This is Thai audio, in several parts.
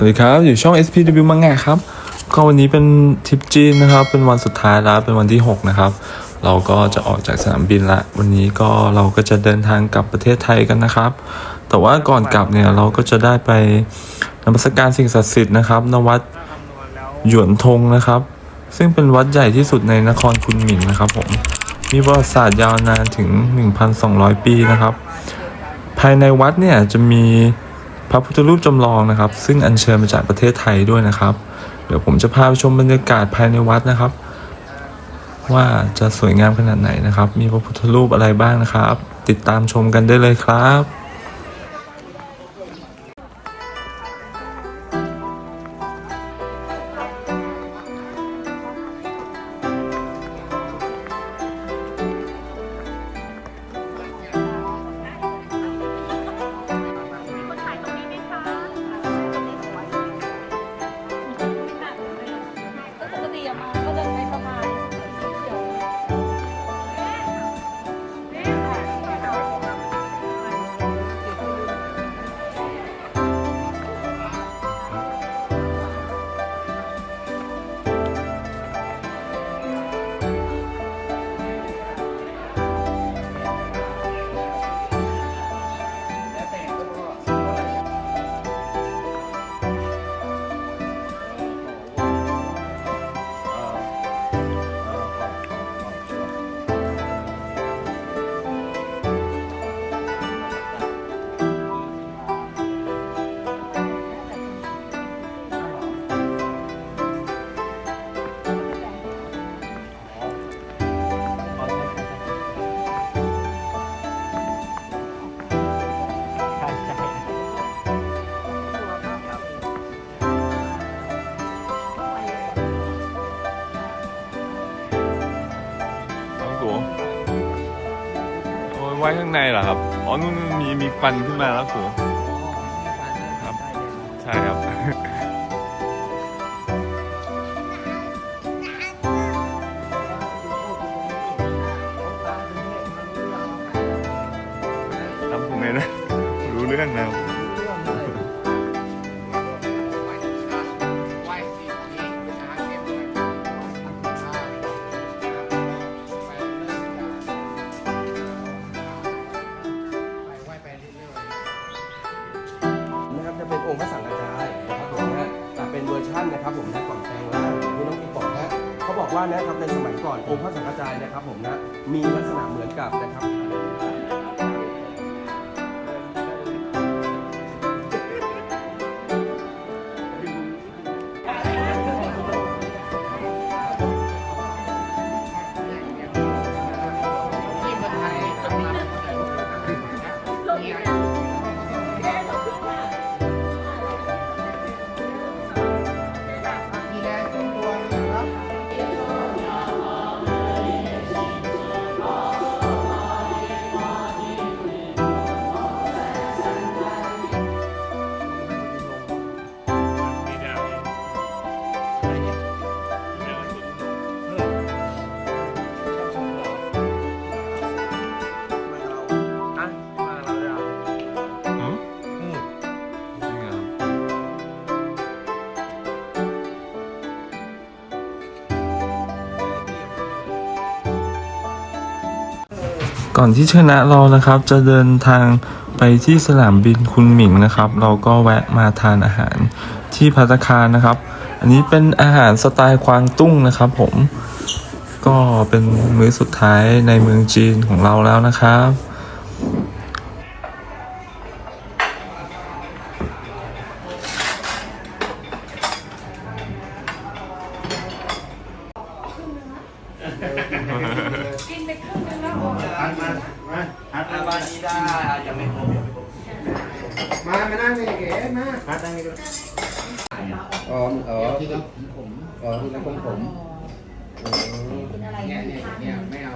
วัสดีครับ อยู่ช่อง SPW มังงะครับ ก็วันนี้เป็นทริปจีนนะครับ เป็นวันสุดท้ายแล้ว เป็นวันที่ 6 นะครับ เราก็จะออกจากสนามบินละ วันนี้ก็เราก็จะเดินทางกลับประเทศไทยกันนะครับ แต่ว่าก่อนกลับเนี่ยเราก็จะได้ไปนมัสการสิ่งศักดิ์สิทธิ์นะครับณวัดหยวนทงนะครับ ซึ่งเป็นวัดใหญ่ที่สุดในนครคุนหมิงนะครับผม มีประวัติศาสตร์ยาวนานถึง 1,200 ปีนะครับ ภายในวัดเนี่ยจะมี พระพุทธรูปจำลองนะครับ ซึ่งอัญเชิญมาจากประเทศไทยด้วยนะครับ เดี๋ยวผมจะพาไปชมบรรยากาศภายในวัดนะครับ ว่าจะสวยงามขนาดไหนนะครับ มีพระพุทธรูปอะไรบ้างนะครับ ติดตามชมกันได้เลยครับ ว้ข้างในเหรอครับ อ๋อนู่นมีมีควันขึ้นมาแล้วกูครับใช่ครับ บอกว่านะครับในสมัยก่อนองค์พระสังฆจายนะครับผมนะมีลักษณะเหมือนกับนะครับ ก่อนที่คณะเรานะครับ จะเดินทางไปที่สนามบินคุณหมิงนะครับ เราก็แวะมาทานอาหารที่พัตคานะครับ อันนี้เป็นอาหารสไตล์ควางตุ้งนะครับผมก็เป็นมื้อสุดท้ายในเมืองจีนของเราแล้วนะครับ มามานั่งนี่เก๋มามานั่งนี่อ๋ออ๋อที่น้ำผมอ๋อที่น้ำผมผมเนี่ยเนี่ยเนี่ยไม่เอา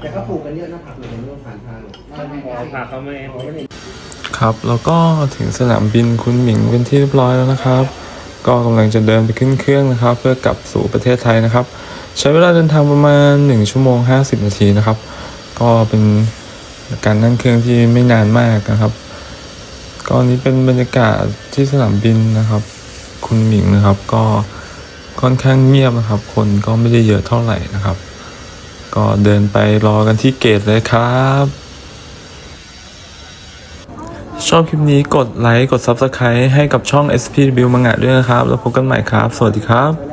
แต่ก็ปลูกกันเยอะนะผักหนูมันต้องผ่านทางอ๋อผักเขาไม่อ๋อไม่ได้ครับแล้วก็ถึงสนามบินคุณหมิงเป็นที่เรียบร้อยแล้วนะครับ ก็กำลังจะเดินไปขึ้นเครื่องนะครับ เพื่อกลับสู่ประเทศไทยนะครับ ใช้เวลาเดินทางประมาณ 1 ชั่วโมง 50 นาทีนะครับ ก็เป็นการนั่งเครื่องที่ไม่นานมากนะครับก็อันนี้เป็นบรรยากาศที่สนามบินนะครับ คุณหมิงนะครับ ก็ค่อนข้างเงียบนะครับ คนก็ไม่ได้เยอะเท่าไหร่นะครับ ก็เดินไปรอกันที่เกตเลยครับ ชอบคลิปนี้กดไลค์ กด Subscribe ให้กับช่อง SPW มังงะด้วยนะครับ แล้วพบกันใหม่ครับ สวัสดีครับ